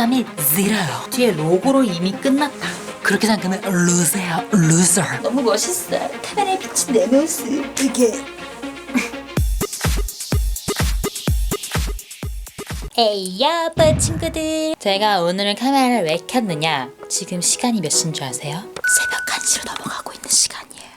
핏감이 zero. 뒤에 로고로 이미 끝났다. 그렇게 생각하면 loser야, loser. 너무 멋있어. 카메라에 비친 내 모습. 이게. 에이 여보 친구들 제가 오늘은 카메라를 왜 켰느냐 지금 시간이 몇 시인 줄 아세요? 새벽 1시로 넘어가고 있는 시간이에요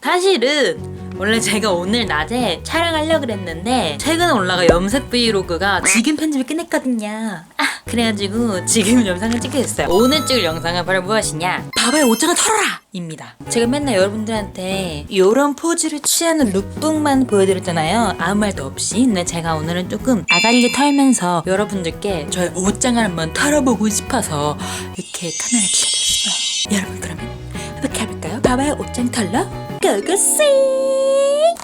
사실은 원래 제가 오늘 낮에 촬영하려고 그랬는데 최근에 올라가 염색 브이로그가 지금 편집을 끝냈거든요 아 그래가지고 지금 영상을 찍게 됐어요. 오늘 찍을 영상은 바로 무엇이냐? 바바의 옷장을 털어라! 입니다. 제가 맨날 여러분들한테 이런 포즈를 취하는 룩북만 보여드렸잖아요. 아무 말도 없이. 근데 제가 오늘은 조금 아가리를 털면서 여러분들께 저의 옷장을 한번 털어보고 싶어서 이렇게 카메라 켜게 됐어요. 여러분 그러면 어떻게 해볼까요? 바바의 옷장 털러? 고고씨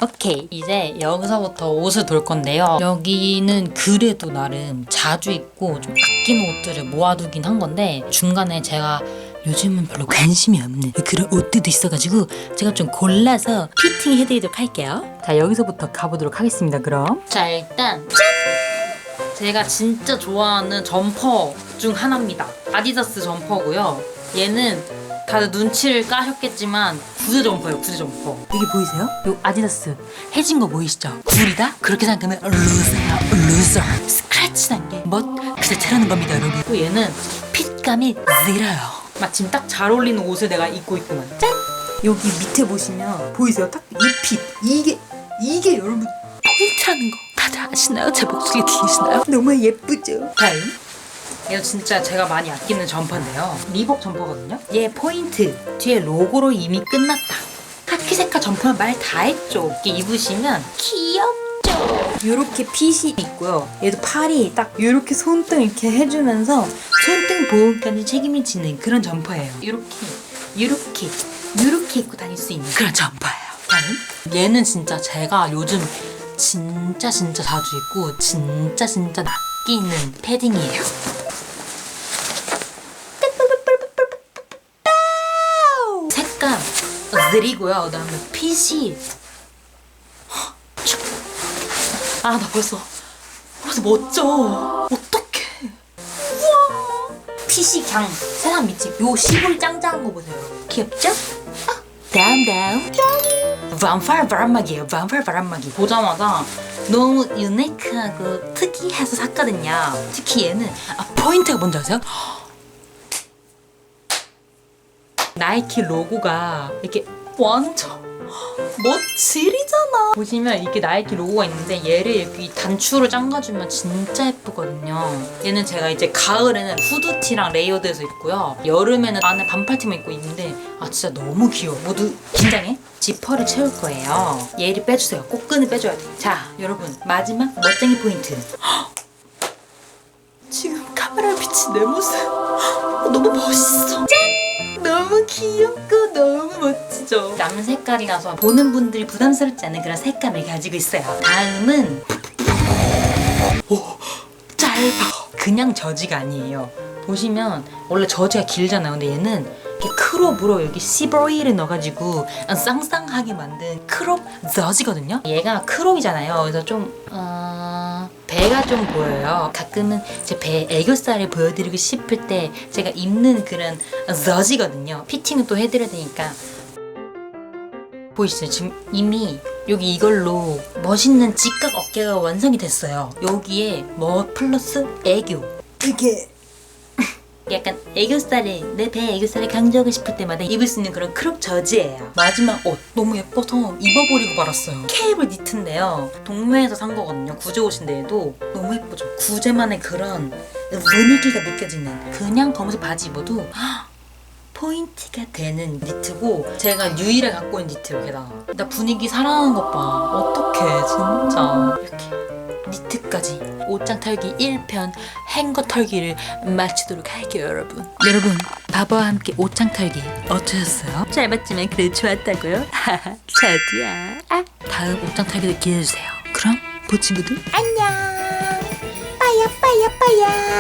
오케이 이제 여기서부터 옷을 돌 건데요. 여기는 그래도 나름 자주 입고 좀 아끼는 옷들을 모아두긴 한 건데 중간에 제가 요즘은 별로 관심이 없는 그런 옷들도 있어가지고 제가 좀 골라서 피팅 해드리도록 할게요. 자 여기서부터 가보도록 하겠습니다 그럼. 자 일단 짠! 제가 진짜 좋아하는 점퍼 중 하나입니다. 아디다스 점퍼고요. 얘는 다들 눈치를 까셨겠지만 구두 점퍼예요 구두 점퍼 여기 보이세요? 요 아디다스 해진 거 보이시죠? 굴이다? 그렇게 생각하면 루저야 루저 스크래치 난게멋 그저 차라는 겁니다 여러분 또 얘는 핏감이 zero 마침 딱 잘 어울리는 옷을 내가 입고 있구만 짠! 여기 밑에 보시면 보이세요? 딱 이 핏 이게 이게 여러분 포인트라는 거 다들 아시나요? 제 목소리 들리시나요? 너무 예쁘죠? 다음 이거 진짜 제가 많이 아끼는 점퍼인데요. 리복 점퍼거든요. 얘 포인트 뒤에 로고로 이미 끝났다. 카키 색깔 점퍼는 말 다 했죠. 이렇게 입으시면 귀엽죠. 이렇게 핏이 있고요. 얘도 팔이 딱 이렇게 손등 이렇게 해주면서 손등 보호까지 책임을 지는 그런 점퍼예요. 이렇게 이렇게 이렇게 입고 다닐 수 있는 그런 점퍼예요. 다음 얘는 진짜 제가 요즘 진짜 진짜 자주 입고 진짜 진짜 낚이는 패딩이에요. 색감 느리고요. 그다음에 핏이 아 나 벌써 벌써 멋져. 어떡해. 우와. 핏이 그냥 세상 미치. 요 시골 짱짱한 거 보세요. 귀엽죠? 아, 다음 다음. 반팔 바람막이에요. 반팔 바람막이. 보자마자 너무 유니크하고 특이해서 샀거든요. 특히 얘는 아, 포인트가 뭔지 아세요? 나이키 로고가 이렇게 완전 멋질이잖아. 보시면 이렇게 나이키 로고가 있는데 얘를 여기 단추로 잠가주면 진짜 예쁘거든요. 얘는 제가 이제 가을에는 후드티랑 레이어드해서 입고요. 여름에는 안에 반팔티만 입고 있는데 아 진짜 너무 귀여워. 모두 긴장해. 지퍼를 채울 거예요. 얘를 빼주세요. 꽃끈을 빼줘야 돼. 자, 여러분 마지막 멋쟁이 포인트. 지금 카메라에 비친 내 모습 어, 너무 멋있어. 귀엽고 너무 멋지죠. 남 색깔이라서 보는 분들이 부담스럽지 않은 그런 색감을 가지고 있어요. 다음은 오 짧아. 그냥 저지가 아니에요. 보시면 원래 저지가 길잖아요. 근데 얘는 이렇게 크롭으로 여기 시브로이를 넣어가지고 쌍쌍하게 만든 크롭 저지거든요. 얘가 크롭이잖아요. 그래서 좀 어... 배가 좀 보여요. 가끔은 제 배 애교살을 보여드리고 싶을 때 제가 입는 그런 저지거든요. 피팅은 또 해드려야 되니까 보이시죠? 지금 이미 여기 이걸로 멋있는 직각 어깨가 완성이 됐어요. 여기에 뭐 플러스 애교. 이게 약간 애교살을 내배 애교살을 강조하고 싶을 때마다 입을 수 있는 그런 크롭 저지예요. 마지막 옷 너무 예뻐서 입어버리고 말았어요. 케이블 니트인데요. 동묘에서 산 거거든요. 구제 옷인데 얘도 너무 예쁘죠. 구제만의 그런 분위기가 느껴지는 그냥 검은색 바지 입어도 헉, 포인트가 되는 니트고 제가 유일하게 갖고 있는 니트예요 게다가 나 분위기 살아나는 것봐 어떡해 진짜 이렇게 니트까지 옷장 털기 1편 행거 털기를 마치도록 할게요 여러분 여러분 바보와 함께 옷장 털기 어떠셨어요? 짧았지만 그래도 좋았다고요? 저도야 아. 다음 옷장 털기도 기대해주세요 그럼 보친구들 안녕 빠야 빠야 빠야